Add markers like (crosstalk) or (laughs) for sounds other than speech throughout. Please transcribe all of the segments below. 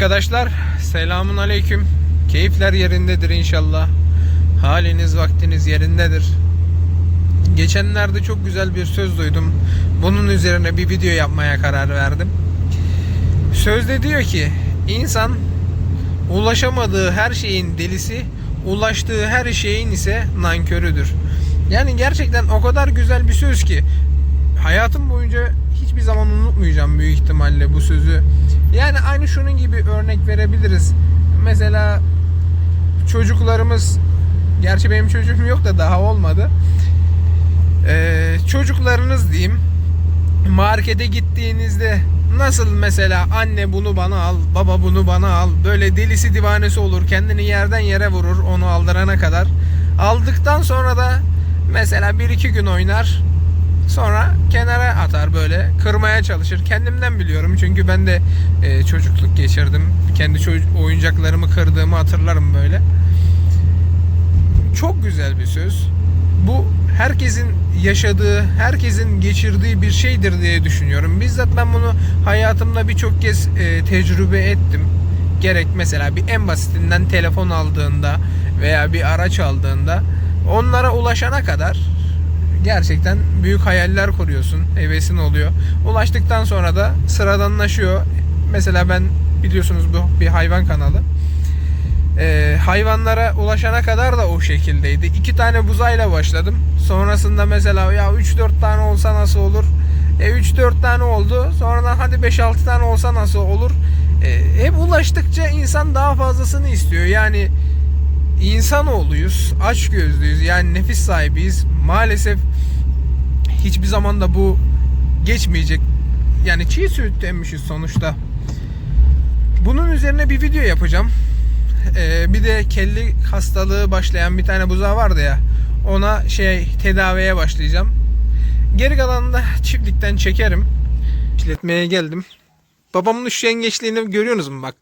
Arkadaşlar selamun aleyküm. Keyifler yerindedir inşallah. Haliniz vaktiniz yerindedir. Geçenlerde çok güzel bir söz duydum. Bunun üzerine bir video yapmaya karar verdim. Sözde diyor ki insan ulaşamadığı her şeyin delisi, ulaştığı her şeyin ise nankörüdür. Yani gerçekten o kadar güzel bir söz ki hayatım boyunca hiçbir zaman unutmayacağım büyük ihtimalle bu sözü. Yani aynı şunun gibi örnek verebiliriz. Mesela çocuklarımız gerçi benim çocuğum yok da daha olmadı. Ee, çocuklarınız diyeyim markete gittiğinizde nasıl mesela anne bunu bana al, baba bunu bana al. Böyle delisi divanesi olur. Kendini yerden yere vurur onu aldırana kadar. Aldıktan sonra da mesela bir iki gün oynar. Sonra kenara atar böyle. Kırmaya çalışır. Kendimden biliyorum. Çünkü ben de e, çocukluk geçirdim. Kendi oyuncaklarımı kırdığımı hatırlarım böyle. Çok güzel bir söz. Bu herkesin yaşadığı, herkesin geçirdiği bir şeydir diye düşünüyorum. Bizzat ben bunu hayatımda birçok kez e, tecrübe ettim. Gerek mesela bir en basitinden telefon aldığında veya bir araç aldığında onlara ulaşana kadar gerçekten büyük hayaller kuruyorsun. Hevesin oluyor. Ulaştıktan sonra da sıradanlaşıyor. Mesela ben biliyorsunuz bu bir hayvan kanalı. Ee, hayvanlara ulaşana kadar da o şekildeydi. İki tane buzayla başladım. Sonrasında mesela ya 3-4 tane olsa nasıl olur? E 3-4 tane oldu. Sonradan hadi 5-6 tane olsa nasıl olur? E, hep ulaştıkça insan daha fazlasını istiyor. Yani insanoğluyuz, aç gözlüyüz. Yani nefis sahibiyiz. Maalesef hiçbir zaman da bu geçmeyecek. Yani çiğ süt emmişiz sonuçta. Bunun üzerine bir video yapacağım. Ee, bir de kelli hastalığı başlayan bir tane buzağı vardı ya. Ona şey tedaviye başlayacağım. Geri kalanını da çiftlikten çekerim. İşletmeye geldim. Babamın üşengeçliğini görüyorsunuz mu bak.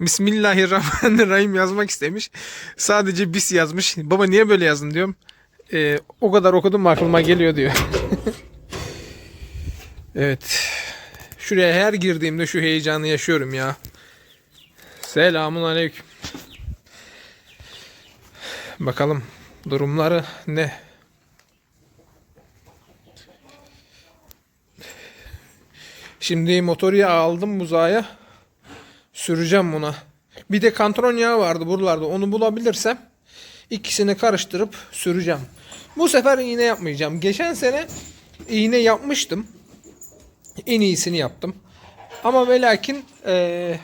Bismillahirrahmanirrahim yazmak istemiş. Sadece bis yazmış. Baba niye böyle yazdın diyorum. Ee, o kadar okudum aklıma geliyor diyor. (laughs) evet. Şuraya her girdiğimde şu heyecanı yaşıyorum ya. Selamun aleyküm. Bakalım durumları ne? Şimdi motor yağı aldım buzağa. Süreceğim buna. Bir de kantron yağı vardı buralarda. Onu bulabilirsem ikisini karıştırıp süreceğim. Bu sefer iğne yapmayacağım. Geçen sene iğne yapmıştım. En iyisini yaptım. Ama ve lakin eee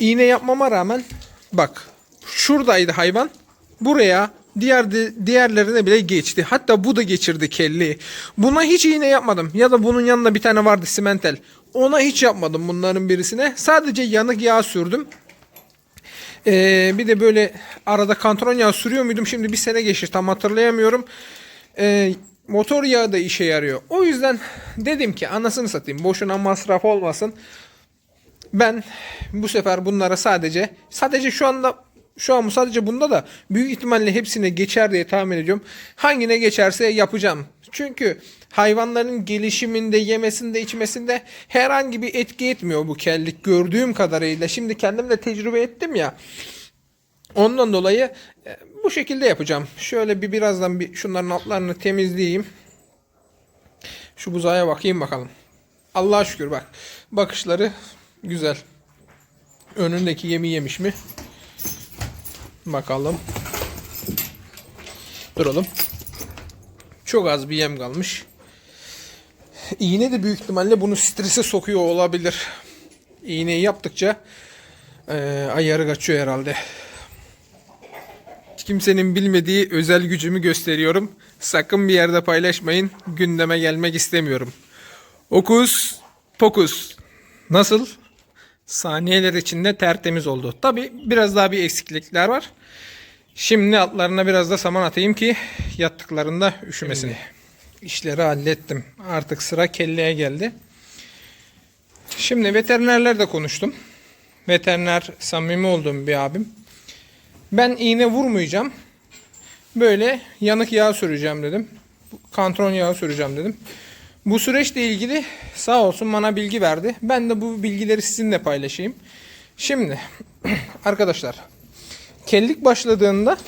iğne yapmama rağmen bak şuradaydı hayvan. Buraya diğer diğerlerine bile geçti. Hatta bu da geçirdi kelli. Buna hiç iğne yapmadım. Ya da bunun yanında bir tane vardı simentel. Ona hiç yapmadım bunların birisine. Sadece yanık yağ sürdüm. Ee, bir de böyle arada kantron yağı sürüyor muydum? Şimdi bir sene geçti tam hatırlayamıyorum. Ee, motor yağı da işe yarıyor. O yüzden dedim ki anasını satayım boşuna masraf olmasın. Ben bu sefer bunlara sadece sadece şu anda şu an sadece bunda da büyük ihtimalle hepsine geçer diye tahmin ediyorum. Hangine geçerse yapacağım. Çünkü hayvanların gelişiminde, yemesinde, içmesinde herhangi bir etki etmiyor bu kellik gördüğüm kadarıyla. Şimdi kendim de tecrübe ettim ya. Ondan dolayı e, bu şekilde yapacağım. Şöyle bir birazdan bir şunların altlarını temizleyeyim. Şu buzağa bakayım bakalım. Allah'a şükür bak. Bakışları güzel. Önündeki yemi yemiş mi? Bakalım. Duralım. Çok az bir yem kalmış. İğne de büyük ihtimalle bunu strese sokuyor olabilir. İğneyi yaptıkça e, ayarı kaçıyor herhalde. Kimsenin bilmediği özel gücümü gösteriyorum. Sakın bir yerde paylaşmayın. Gündeme gelmek istemiyorum. Okus pokus. Nasıl? Saniyeler içinde tertemiz oldu. Tabi biraz daha bir eksiklikler var. Şimdi altlarına biraz da saman atayım ki yattıklarında üşümesin. İşleri hallettim. Artık sıra kelleye geldi. Şimdi veterinerlerle konuştum. Veteriner samimi olduğum bir abim. Ben iğne vurmayacağım. Böyle yanık yağ süreceğim dedim. Kantron yağı süreceğim dedim. Bu süreçle ilgili sağ olsun bana bilgi verdi. Ben de bu bilgileri sizinle paylaşayım. Şimdi (clears throat) arkadaşlar kellik başladığında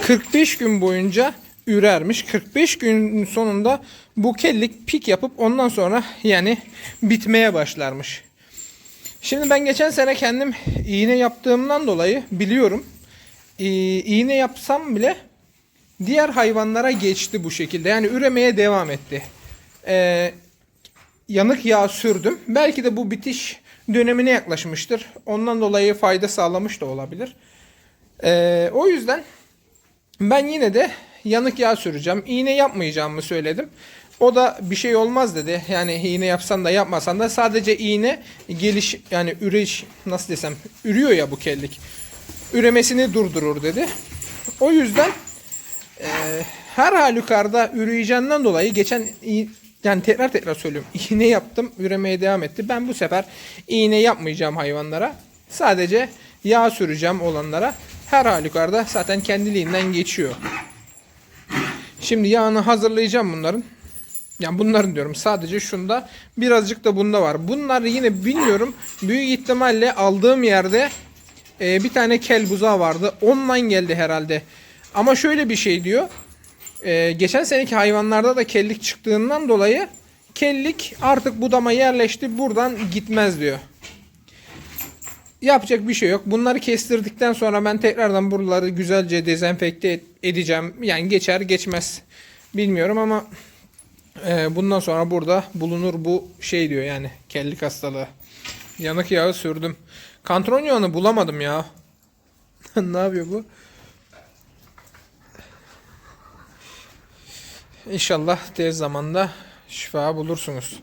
45 gün boyunca ürermiş. 45 gün sonunda bu kellik pik yapıp ondan sonra yani bitmeye başlarmış. Şimdi ben geçen sene kendim iğne yaptığımdan dolayı biliyorum. İğne yapsam bile diğer hayvanlara geçti bu şekilde. Yani üremeye devam etti. Ee, yanık yağ sürdüm. Belki de bu bitiş dönemine yaklaşmıştır. Ondan dolayı fayda sağlamış da olabilir. Ee, o yüzden ben yine de yanık yağ süreceğim. İğne yapmayacağımı söyledim. O da bir şey olmaz dedi. Yani iğne yapsan da yapmasan da sadece iğne geliş yani üreş nasıl desem ürüyor ya bu kellik. Üremesini durdurur dedi. O yüzden e, her halükarda üreyeceğinden dolayı geçen yani tekrar tekrar söylüyorum. iğne yaptım. Üremeye devam etti. Ben bu sefer iğne yapmayacağım hayvanlara. Sadece yağ süreceğim olanlara. Her halükarda zaten kendiliğinden geçiyor. Şimdi yağını hazırlayacağım bunların. Yani bunların diyorum sadece şunda birazcık da bunda var. Bunlar yine bilmiyorum büyük ihtimalle aldığım yerde e, bir tane kel buzağı vardı. Ondan geldi herhalde. Ama şöyle bir şey diyor. E, geçen seneki hayvanlarda da kellik çıktığından dolayı kellik artık budama yerleşti buradan gitmez diyor. Yapacak bir şey yok. Bunları kestirdikten sonra ben tekrardan buraları güzelce dezenfekte edeceğim. Yani geçer geçmez bilmiyorum ama e, bundan sonra burada bulunur bu şey diyor yani kellik hastalığı. Yanık yağı sürdüm. Kantron bulamadım ya. (laughs) ne yapıyor bu? İnşallah tez zamanda şifa bulursunuz.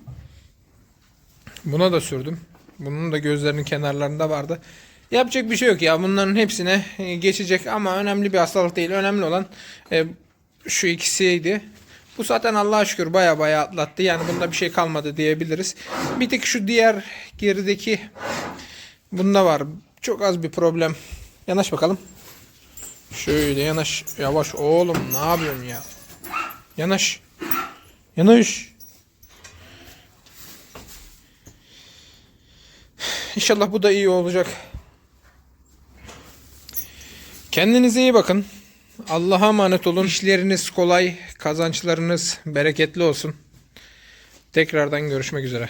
Buna da sürdüm. Bunun da gözlerinin kenarlarında vardı. Yapacak bir şey yok ya. Bunların hepsine e, geçecek ama önemli bir hastalık değil. Önemli olan e, şu ikisiydi. Bu zaten Allah'a şükür baya baya atlattı. Yani bunda bir şey kalmadı diyebiliriz. Bir tek şu diğer gerideki bunda var. Çok az bir problem. Yanaş bakalım. Şöyle yanaş. Yavaş oğlum ne yapıyorsun ya? Yanaş. Yanaş. İnşallah bu da iyi olacak. Kendinize iyi bakın. Allah'a emanet olun. İşleriniz kolay, kazançlarınız bereketli olsun. Tekrardan görüşmek üzere.